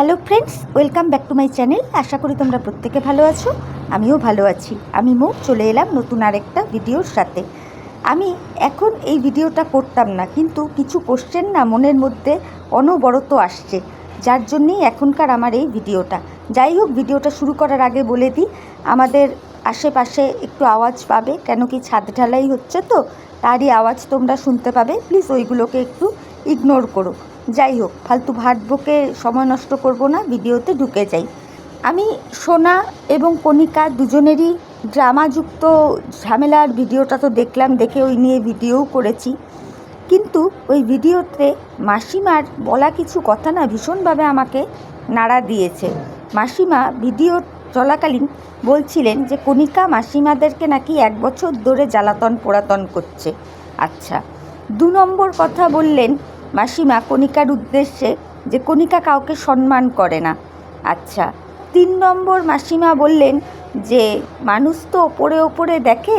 Hello friends welcome back to my channel আশা করি তোমরা প্রত্যেকে ভালো আছো। আমিও ভালো আছি। আমি মুখ চলে এলাম নতুন আরেকটা ভিডিওর সাথে। আমি এখন এই ভিডিওটা করতাম না, কিন্তু কিছু কোশ্চেন না মনের মধ্যে অনবরত আসছে। যার জন্যেই এখনকার আমার এই ভিডিওটা যাই হোক ভিডিওটা শুরু করার আগে বলে দিই, আমাদের আশেপাশে একটু আওয়াজ পাবে, কেন কি ছাদ ঢালাই হচ্ছে তো, তারই আওয়াজ তোমরা শুনতে পাবে। প্লিজ ওইগুলোকে একটু ইগনোর করো। যাই হোক ফালতু ভাট বকে সময় নষ্ট করব না, ভিডিওতে ঢুকে যাই। আমি সোনা এবং কণিকা দুজনেরই ড্রামাযুক্ত ঝামেলার ভিডিওটা তো দেখলাম, দেখে ওই নিয়ে ভিডিওও করেছি। কিন্তু ওই ভিডিওতে মাসিমার বলা কিছু কথা না ভীষণভাবে আমাকে নাড়া দিয়েছে। মাসিমা ভিডিও চলাকালীন বলছিলেন যে, কণিকা, মাসিমাদেরকে নাকি এক বছর ধরে জ্বালাতন পোড়াতন করছে। আচ্ছা দু নম্বর কথা বললেন মাসিমা কণিকার উদ্দেশ্যে যে কণিকা কাউকে সম্মান করে না। আচ্ছা তিন নম্বর মাসিমা বললেন যে, মানুষ তো ওপরে ওপরে দেখে,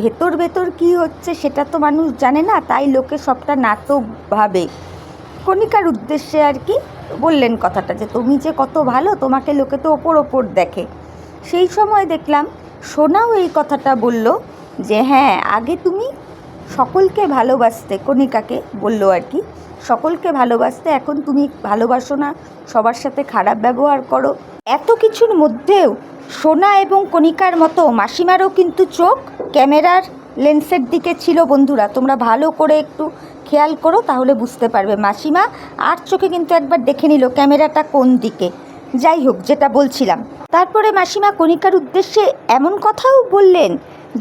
ভেতর ভেতর কি হচ্ছে সেটা তো মানুষ জানে না, তাই লোকে সবটা নাটক ভাবে। কণিকার উদ্দেশ্যে আর কি বললেন কথাটা, যে তুমি যে কত ভালো, তোমাকে লোকে তো ওপর ওপর দেখে। সেই সময় দেখলাম সোনাও এই কথাটা বলল যে হ্যাঁ আগে তুমি সকলকে ভালোবাসতে, কণিকাকে বলল আর কি। সকলকে ভালোবাসতে এখন তুমি ভালোবাসো না, সবার সাথে খারাপ ব্যবহার করো। এত কিছুর মধ্যেও সোনা এবং কণিকার মতো মাসিমারও কিন্তু চোখ ক্যামেরার লেন্সের দিকে ছিল বন্ধুরা। তোমরা ভালো করে একটু খেয়াল করো, তাহলে বুঝতে পারবে। মাসিমা আর চোখে কিন্তু একবার দেখে নিল ক্যামেরাটা কোন দিকে। যাই হোক, যেটা বলছিলাম। তারপরে মাসিমা কণিকার উদ্দেশ্যে এমন কথাও বললেন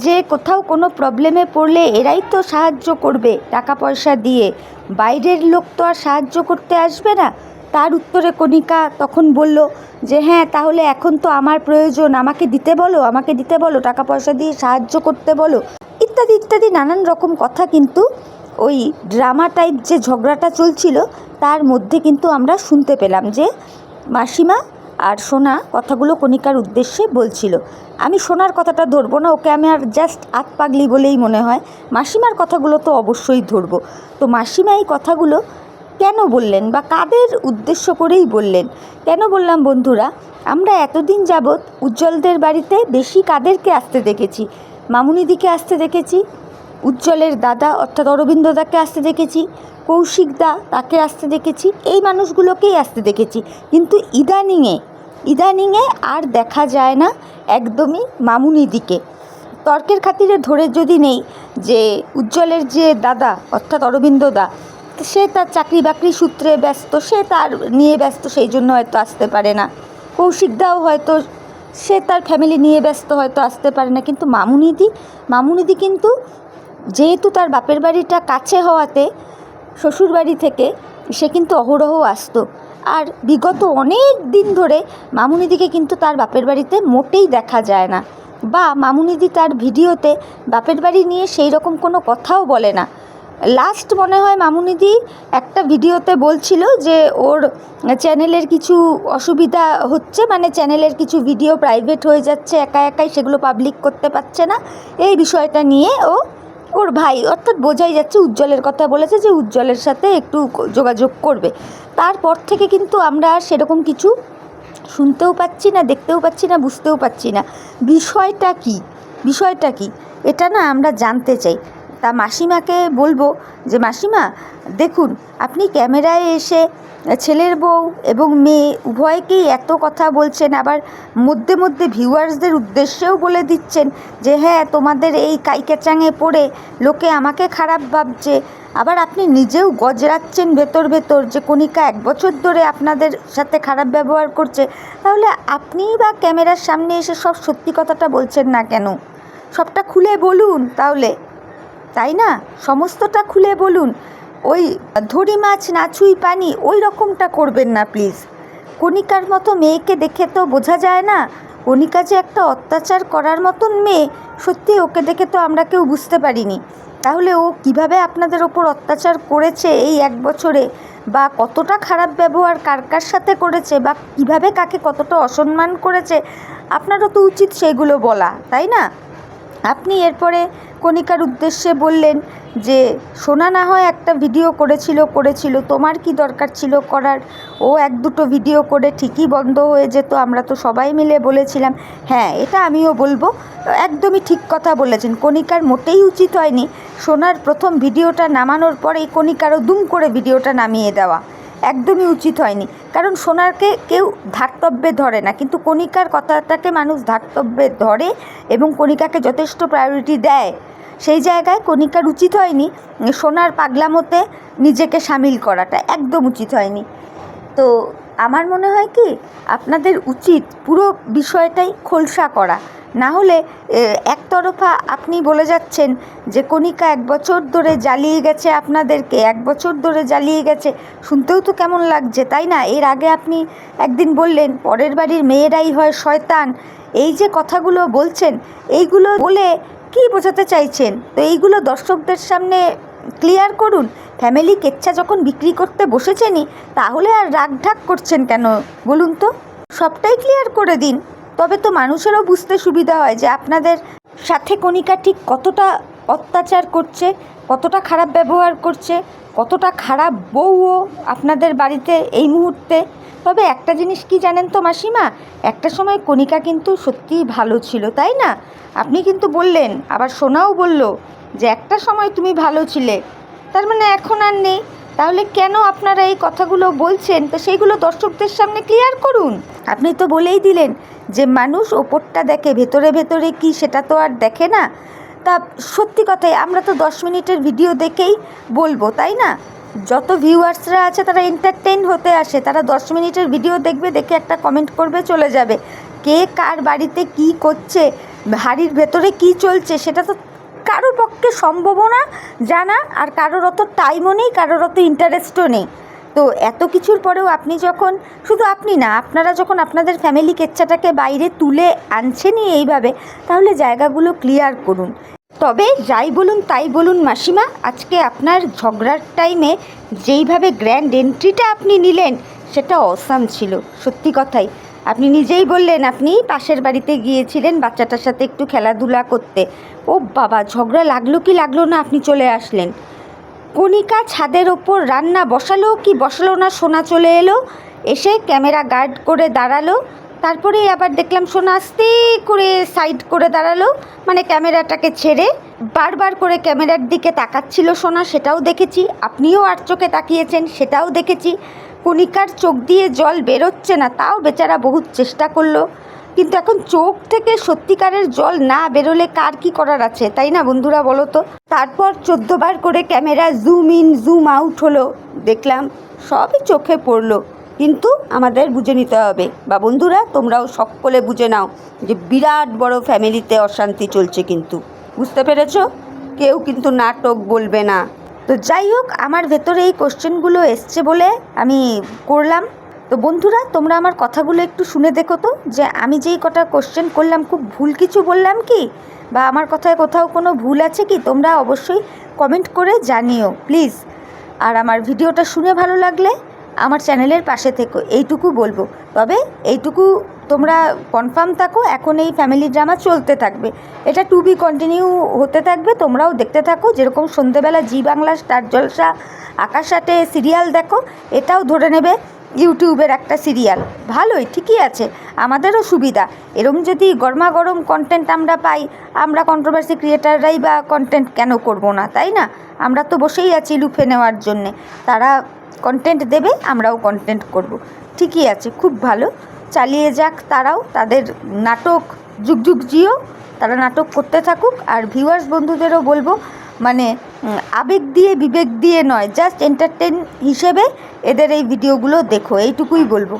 যে কোথাও কোনো প্রবলেমে পড়লে এরাই তো সাহায্য করবে টাকা পয়সা দিয়ে। বাইরের লোক তো আর সাহায্য করতে আসবে না। তার উত্তরে কণিকা তখন বলল, যে হ্যাঁ তাহলে এখন তো আমার প্রয়োজন। আমাকে দিতে বলো, আমাকে দিতে বলো, টাকা পয়সা দিয়ে সাহায্য করতে বলো। ইত্যাদি ইত্যাদি নানান রকম কথা কিন্তু ওই ড্রামা টাইপ যে ঝগড়াটা চলছিল, তার মধ্যে কিন্তু আমরা শুনতে পেলাম যে মাসিমা আর সোনা কথাগুলো কণিকার উদ্দেশ্যে বলছিল, আমি সোনার কথাটা ধরবো না, ওকে আমি আর জাস্ট আত পাগলি বলেই মনে হয়। মাসিমার কথাগুলো তো অবশ্যই ধরবো। তো মাসিমা এই কথাগুলো কেন বললেন বা কাদের উদ্দেশ্য করেই বললেন? কেন বললাম বন্ধুরা, আমরা এতদিন যাবৎ উজ্জ্বলদের বাড়িতে বেশি কাদেরকে আসতে দেখেছি? মামুনিদিকে আসতে দেখেছি, উজ্জ্বলের দাদা অর্থাৎ অরবিন্দদাকে আসতে দেখেছি, কৌশিক দা তাকে আসতে দেখেছি, এই মানুষগুলোকেই আসতে দেখেছি। কিন্তু ইদানিংয়ে ইদানিংয়ে আর দেখা যায় না একদমই মামুনিদিকে তর্কের খাতিরে ধরে যদি নেই যে উজ্জ্বলের যে দাদা, অর্থাৎ অরবিন্দ দা, সে তার চাকরি বাকরি সূত্রে ব্যস্ত, সে তার নিয়ে ব্যস্ত, সেই জন্য হয়তো আসতে পারে না। কৌশিকদাও হয়তো, সে তার ফ্যামিলি নিয়ে ব্যস্ত, হয়তো আসতে পারে না। কিন্তু মামুনিদি মামুনিদি কিন্তু যেহেতু তার বাপের বাড়িটা কাছে হওয়াতে শ্বশুর বাড়ি থেকে, সে কিন্তু অহরহ আসতো। আর বিগত অনেক দিন ধরে মামুনিদিকে কিন্তু তার বাপের বাড়িতে মোটেই দেখা যায় না। বা মামুনিদি তার ভিডিওতে বাপের বাড়ি নিয়ে সেই রকম কোনো কথাও বলে না। লাস্ট মনে হয় মামুনিদি একটা ভিডিওতে বলছিল যে ওর চ্যানেলের কিছু অসুবিধা হচ্ছে মানে চ্যানেলের কিছু ভিডিও প্রাইভেট হয়ে যাচ্ছে, একা একাই সেগুলো পাবলিক করতে পারছে না। এই বিষয়টা নিয়ে ও ওর ভাই, অর্থাৎ বোঝাই যাচ্ছে উজ্জ্বলের কথা বলেছে যে উজ্জ্বলের সাথে একটু যোগাযোগ করবে। তারপর থেকে কিন্তু আমরা সেরকম কিছু শুনতেও পাচ্ছি না, দেখতেও পাচ্ছি না, বুঝতেও পাচ্ছি না। বিষয়টা কি? বিষয়টা কি? এটা না আমরা জানতে চাই। তা মাসিমাকে বলব যে, মাসিমা, দেখুন, আপনি ক্যামেরায় এসে ছেলের বউ এবং মেয়ে উভয়কেই এত কথা বলছেন, আবার মধ্যে মধ্যে ভিউয়ার্সদের উদ্দেশ্যেও বলে দিচ্ছেন যে হ্যাঁ তোমাদের এই কাইকেচাঙে পড়ে লোকে আমাকে খারাপ ভাবছে। আবার আপনি নিজেও গজরাচ্ছেন ভেতর ভেতর যে, কণিকা এক বছর ধরে আপনাদের সাথে খারাপ ব্যবহার করছে। তাহলে আপনিই বা ক্যামেরার সামনে এসে সব সত্যি কথাটা বলছেন না কেন? সবটা খুলে বলুন তাহলে। তাই না? সমস্তটা খুলে বলুন। ওই ধরি মাছ নাছুই পানি, ওই রকমটা করবেন না প্লিজ কণিকার মতো মেয়েকে দেখে তো বোঝা যায় না। কণিকা যে একটা অত্যাচার করার মতন মেয়ে, সত্যি ওকে দেখে তো আমরা কেউ বুঝতে পারিনি। তাহলে ও কীভাবে আপনাদের ওপর অত্যাচার করেছে এই এক বছরে? বা কতটা খারাপ ব্যবহার কার কার সাথে করেছে? বা কীভাবে কাকে কতটা অসম্মান করেছে? আপনারও তো উচিত সেগুলো বলা, তাই না? আপনি এরপরে কণিকার উদ্দেশ্যে বললেন যে, সোনা না হয় একটা ভিডিও করেছিল করেছিল, তোমার কি দরকার ছিল করার? ও এক দুটো ভিডিও করে ঠিকই বন্ধ হয়ে যেত, আমরা তো সবাই মিলে বলেছিলাম। হ্যাঁ এটা আমিও বলব। একদমই ঠিক কথা বলেছেন, কণিকার মোটেই উচিত হয়নি। সোনার প্রথম ভিডিওটা নামানোর পরেই কণিকারও দুম করে ভিডিওটা নামিয়ে দেওয়া। একদমই উচিত হয়নি। কারণ সোনারকে কেউ ধার্তব্যে ধরে না। কিন্তু কণিকার কথাটাকে মানুষ ধার্তব্যে ধরে এবং কণিকাকে যথেষ্ট প্রায়োরিটি দেয়। সেই জায়গায় কণিকার উচিত হয়নি সোনার পাগলামতে নিজেকে সামিল করাটা। একদম উচিত হয়নি। তো আমার মনে হয় কি, আপনাদের উচিত পুরো বিষয়টাই খোলসা করা। না হলে একতরফা আপনি বলে যাচ্ছেন যে, কণিকা এক বছর ধরে জ্বালিয়ে গেছে আপনাদেরকে, এক বছর ধরে জ্বালিয়ে গেছে। শুনতেও তো কেমন লাগছে, তাই না? এর আগে আপনি একদিন বললেন, পরের বাড়ির মেয়েরাই হয় শয়তান। এই যে কথাগুলো বলছেন, এইগুলো বলে কি বোঝাতে চাইছেন? তো এইগুলো দর্শকদের সামনে ক্লিয়ার করুন। ফ্যামিলি কেচ্ছা যখন বিক্রি করতে বসেছেনই, তাহলে আর রাগ ঢাক করছেন কেন? বলুন তো। সবটাই ক্লিয়ার করে দিন। তবে তো মানুষেরও বুঝতে সুবিধা হয় যে আপনাদের সাথে কণিকা ঠিক কতটা অত্যাচার করছে, কতটা খারাপ ব্যবহার করছে, কতটা খারাপ বউও আপনাদের বাড়িতে এই মুহূর্তে। তবে একটা জিনিস কি জানেন তো মাসিমা? একটা সময় কণিকা কিন্তু সত্যিই ভালো ছিল, তাই না? আপনি কিন্তু বললেন, আবার সোনাও বলল যে একটা সময় তুমি ভালো ছিলে, তার মানে এখন আর নেই। তাহলে কেন আপনারা এই কথাগুলো বলছেন? তো সেইগুলো দর্শকদের সামনে ক্লিয়ার করুন। আপনি তো বলেই দিলেন যে মানুষ ওপরটা দেখে, ভেতরে ভেতরে কি সেটা তো আর দেখে না। তা সত্যি কথাই আমরা তো দশ মিনিটের ভিডিও দেখেই বলব, তাই না? যত ভিউয়ার্সরা আছে তারা এন্টারটেইন হতে আসে। তারা দশ মিনিটের ভিডিও দেখবে, দেখে একটা কমেন্ট করবে, চলে যাবে। কে কার বাড়িতে কি করছে হাড়ির ভেতরে কি চলছে, সেটা তো কারোর পক্ষে সম্ভবও না জানা আর কারোর অত টাইমও নেই, কারোর অত ইন্টারেস্টও নেই। তো এত কিছুর পরেও আপনি যখন, শুধু আপনি না, আপনারা যখন আপনাদের ফ্যামিলি কেচ্ছাটাকে বাইরে তুলে আনছেনই এইভাবে, তাহলে জায়গাগুলো ক্লিয়ার করুন। তবে যাই বলুন, তাই বলুন মাসিমা, আজকে আপনার ঝগড়ার টাইমে যেইভাবে গ্র্যান্ড এন্ট্রিটা আপনি নিলেন, সেটা অসাম ছিল, সত্যি কথাই। আপনি নিজেই বললেন আপনি পাশের বাড়িতে গিয়েছিলেন বাচ্চাটার সাথে একটু খেলাধুলা করতে। ও বাবা, ঝগড়া লাগল কি লাগল না আপনি চলে আসলেন? কণিকা ছাদের ওপর রান্না বসালো কি বসালো না সোনা চলে এলো? এসে ক্যামেরা গার্ড করে দাঁড়াল। তারপরে আবার দেখলাম সোনা আস্তে করে সাইড করে দাঁড়াল মানে ক্যামেরাটাকে ছেড়ে। বারবার করে ক্যামেরার দিকে তাকাচ্ছিল সোনা, সেটাও দেখেছি। আপনিও আর চোখে তাকিয়েছেন, সেটাও দেখেছি। কণিকার চোখ দিয়ে জল বেরোচ্ছে না, তাও বেচারা বহুত চেষ্টা করল। কিন্তু এখন চোখ থেকে সত্যিকারের জল না বেরোলে কার কি করার আছে, তাই না বন্ধুরা বলো তো? তারপর চোদ্দবার করে camera zoom in zoom out হলো। দেখলাম সবই চোখে পড়ল। কিন্তু আমাদের বুঝে নিতে হবে। বা বন্ধুরা, তোমরাও সকলে বুঝে নাও যে বিরাট বড় ফ্যামিলিতে অশান্তি চলছে কিন্তু। বুঝতে পেরেছ? কেউ কিন্তু নাটক বলবে না। তো যাই হোক, আমার ভেতরে এই কোশ্চেনগুলো এসছে বলে আমি করলাম। তো বন্ধুরা, তোমরা আমার কথাগুলো একটু শুনে দেখো তো, যে আমি যেই কটা কোশ্চেন করলাম, খুব ভুল কিছু বললাম কি? বা আমার কথায় কোথাও কোনো ভুল আছে কি? তোমরা অবশ্যই কমেন্ট করে জানিও, প্লিজ। আর আমার ভিডিওটা শুনে ভালো লাগলে আমার চ্যানেলের পাশে থেকো, এইটুকু বলব। তবে এইটুকু তোমরা কনফার্ম থাকো, এখন এই ফ্যামিলি ড্রামা চলতে থাকবে। এটা টু বি কন্টিনিউ হতে থাকবে, তোমরাও দেখতে থাকো, যেরকম সন্ধেবেলা জি বাংলা স্টার জলসা আকাশ আটে সিরিয়াল দেখো, এটাও ধরে নেবে ইউটিউবের একটা সিরিয়াল ভালোই, ঠিকই আছে, আমাদেরও সুবিধা। এরম যদি গরমা গরম কন্টেন্ট আমরা পাই, আমরা কন্ট্রোভার্সি ক্রিয়েটাররাই বা কন্টেন্ট কেন করব না, তাই না? আমরা তো বসেই আছি লুফে নেওয়ার জন্যে। তারা কন্টেন্ট দেবে, আমরাও কন্টেন্ট করব। ঠিকই আছে, খুব ভালো। চালিয়ে যাক তারাও, তাদের নাটক যুগ যুগ জিও, তারা নাটক করতে থাকুক। আর ভিউয়ার্স বন্ধুদেরও বলব মানে আবেগ দিয়ে, বিবেক দিয়ে নয় জাস্ট এন্টারটেন হিসেবে এদের এই ভিডিওগুলো দেখো, এইটুকুই বলব।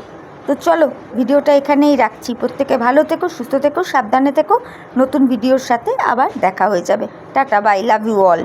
তো চলো, ভিডিওটা এখানেই রাখছি। প্রত্যেকে ভালো থেকো, সুস্থ থেকো, সাবধানে থেকো। নতুন ভিডিওর সাথে আবার দেখা হয়ে যাবে। Tata bye love you all